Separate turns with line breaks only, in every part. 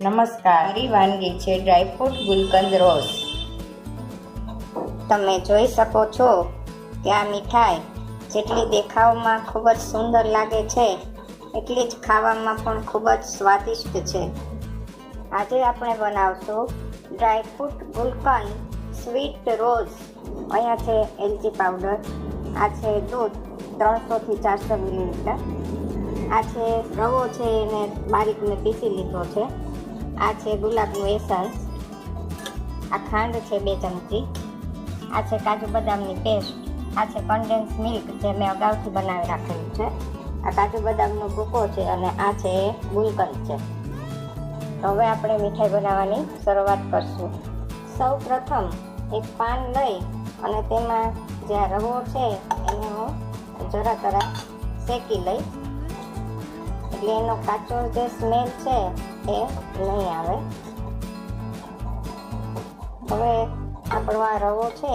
નમસ્કાર. મારી વાનગી છે ડ્રાયફ્રૂટ ગુલકંદ રોસ. તમે જોઈ શકો છો કે આ મીઠાઈ જેટલી દેખાવમાં ખૂબ જ સુંદર લાગે છે, એટલી જ ખાવામાં પણ ખૂબ જ સ્વાદિષ્ટ છે. આજે આપણે બનાવશું ડ્રાયફ્રૂટ ગુલકંદ સ્વીટ રોઝ અહીંયા છે એલચી પાવડર આ છે દૂધ ત્રણસોથી ચારસો મિલીલીટર આ છે રવો છે એને બારીક પીસી લીધો છે. આ છે ગુલાબનું એસન્સ આ ખાંડ છે બે ચમચી. આ છે કાજુ બદામની પેસ્ટ આ છે કન્ડેન્સ મિલ્ક જે મેં અગાઉથી બનાવી રાખેલું છે. આ કાજુ બદામનો ભૂકો છે અને આ છે ગુલકંદ છે. તો હવે આપણે મીઠાઈ બનાવવાની શરૂઆત કરશું. સૌ પ્રથમ એક પાન લઈ અને તેમાં જે આ રવો છે એને હું જરા જરા શેકી લઈ એટલે એનો કાચો જે સ્મેલ છે એ નહીં આવે. હવે આપણો આ રવો છે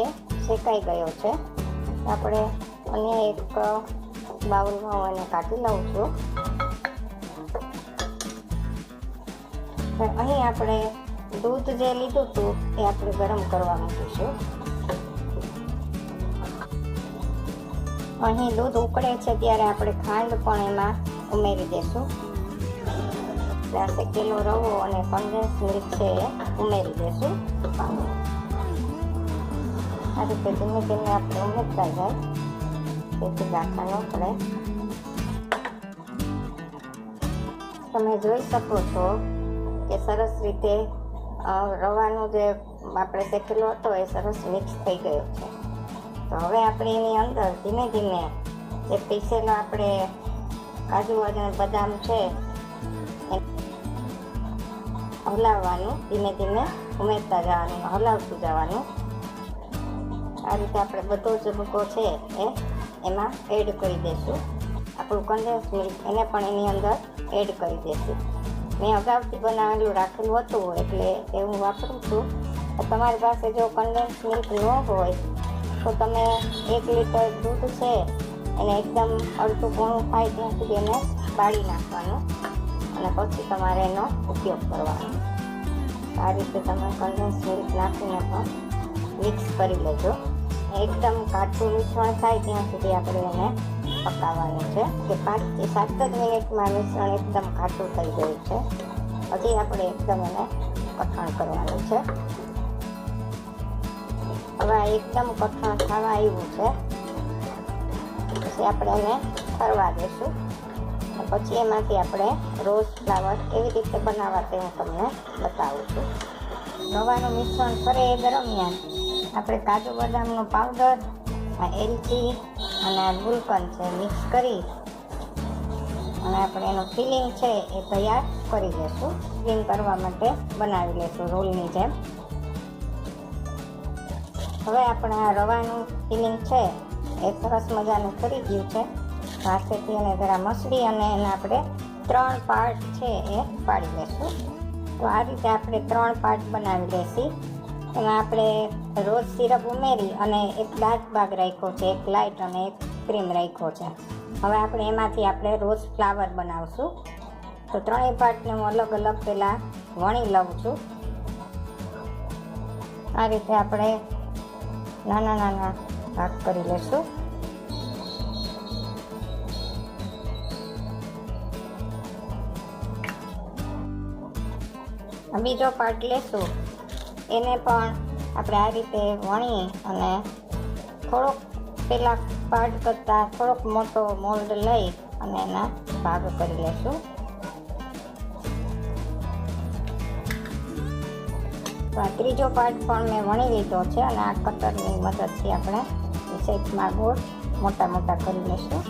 એ શેકાઈ ગયો છે. આપણે અન્ય એક બાઉલમાં હું એને કાઢી લઉં છું. અહીં આપણે દૂધ જે લીધું હતું એ આપણે ગરમ કરવા મૂકીશું. અહીં દૂધ ઉકળે છે ત્યારે આપણે ખાંડ પણ એમાં ઉમેરી દેશું. આ કિલો રવો અને કન્ડેન્સ મિલ્ક છે એ ઉમેરી દેશું. આ રીતે ધીમે ધીમે આપણે ઉમેરતા જાય. તેથી ગાંઠા ન પડે તમે જોઈ શકો છો કે સરસ રીતે રવાનું જે આપણે શેકેલો હતો એ સરસ મિક્સ થઈ ગયો છે. તો હવે આપણે એની અંદર ધીમે ધીમે જે પીસેલો આપણે કાજુ અને બદામ છે હલાવવાનું, ધીમે ધીમે ઉમેરતા જવાનું, હલાવતું જવાનું. આ રીતે આપણે બધો જ ભૂકો છે એ, એમાં એડ કરી દઈશું. આપણું કન્ડેન્સ મિલ્ક એને પણ એની અંદર એડ કરી દઈશું. મેં અગાઉથી બનાવેલું રાખેલું હતું, એટલે એ હું વાપરું છું. તમારી પાસે જો કન્ડેન્સ મિલ્ક ન હોય, તો તમે એક લીટર દૂધ છે એને એકદમ અડધું ઘણું થાય ત્યાં સુધી એને બાળી નાખવાનું અને પછી તમારે એનો ઉપયોગ કરવાનો. આ રીતે તમે કન્ડેન્સ મિલ્ક નાખીને પણ મિક્સ કરી લેજો. એકદમ કાચું મિશ્રણ થાય ત્યાં સુધી આપણે એને પકાવવાનું છે. કે પાંચથી સાત જ મિનિટમાં મિશ્રણ એકદમ કાચું થઈ ગયું છે. હજી આપણે એકદમ એને કઠણ કરવાનું છે. હવે એકદમ કઠણ થવા આવ્યું છે. પછી આપણે એને ફરવા દઈશું. પછી એમાંથી આપણે રોઝ ફ્લાવર કેવી રીતે બનાવવા તે હું તમને બતાવું છું. રવાનું મિશ્રણ કરે એ દરમિયાન આપણે કાજુ બદામનો પાવડર આ એલચી અને આ ગુલકંદ છે મિક્સ કરી અને આપણે એનું ફિલિંગ છે એ તૈયાર કરી લઈશું ફિલિંગ કરવા માટે બનાવી લઈશું રોલની જેમ. હવે આપણે આ રવાનું ફિલિંગ છે એ સરસ મજાનું કરી ગયું છે. હાથેથી એને જરા મસળી અને એને આપણે ત્રણ પાર્ટ છે એ પાડી લઈશું તો આ રીતે આપણે ત્રણ પાર્ટ બનાવી લેશી. એમાં આપણે રોજ સિરપ ઉમેરી અને એક ડાર્ક ભાગ રાખ્યો છે, એક લાઇટ અને એક ક્રીમ રાખ્યો છે. હવે આપણે એમાંથી આપણે રોઝ ફ્લાવર બનાવશું. તો ત્રણેય પાર્ટને હું અલગ અલગ પહેલાં વણી લઉં છું. આ રીતે આપણે નાના નાના ભાગ કરી લઈશું બીજો પાર્ટ લેશું, એને પણ આપણે આ રીતે વણી અને થોડોક પેલા પાર્ટ કરતાં થોડોક મોટો મોલ્ડ લઈ અને એના ભાગ કરી લેશું. તો આ ત્રીજો પાર્ટ પણ મેં વણી લીધો છે અને આ કટરની મદદથી આપણે શેપમાં ગોળ મોટા મોટા કરી લઈશું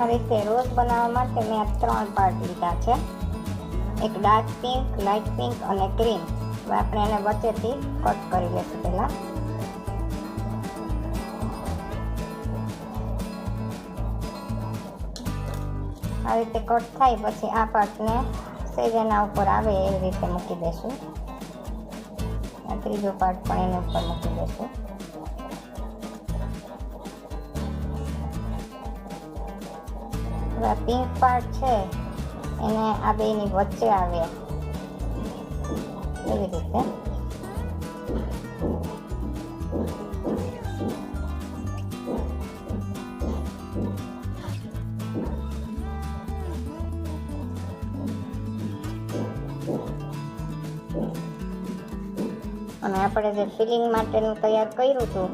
હવે તે રોઝ બનાવવા માટે મેં ત્રણ પાર્ટ લીધા છે એક ડાર્ક પિંક લાઇટ પિંક અને ક્રીમ હવે આપણે એને વચ્ચેથી કટ કરી લઈશું પહેલાં આ રીતે કટ થાય પછી આ પાર્ટને સેજ ઉપર આવે એવી રીતે મૂકી દઈશું આ ત્રીજો પાર્ટ પણ એના ઉપર મૂકી દઈશું હવે પિંક પાર્ટ છે, એને આ બેની વચ્ચે આવે. એવી રીતે. અને આપણે જે ફિલિંગ માટેનું તૈયાર કર્યું હતું,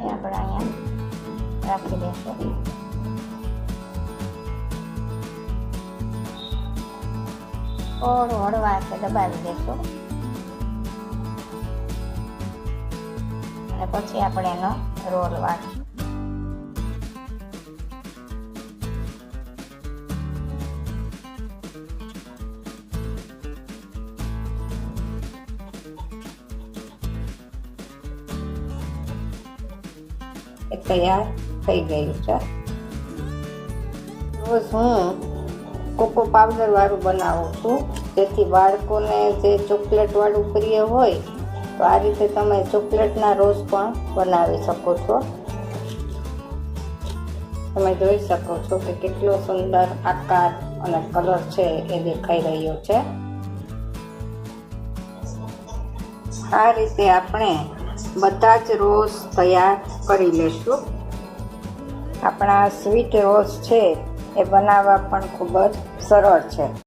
એ આપણે અહીંયા રાખી દઈશું. થોડું હળવા છે, દબાવી દઈશું. અને પછી આપણે એનો રોલ વાળશું એ તૈયાર થઈ ગયું છે. રોજ હું કોકો પાવડર વાળું બનાવું છું. જેથી બાળકોને જે ચોકલેટ વાળું પ્રિય હોય, તો આ રીતે તમે ચોકલેટના રોજ પણ બનાવી શકો છો. તમે જોઈ શકો છો કે કેટલો સુંદર આકાર અને કલર છે એ દેખાઈ રહ્યો છે. આ રીતે આપણે બધા જ રોઝ તૈયાર કરી લેશું. આપણા સ્વીટ રોલ્સ છે એ બનાવવા પણ ખૂબ જ સરળ છે.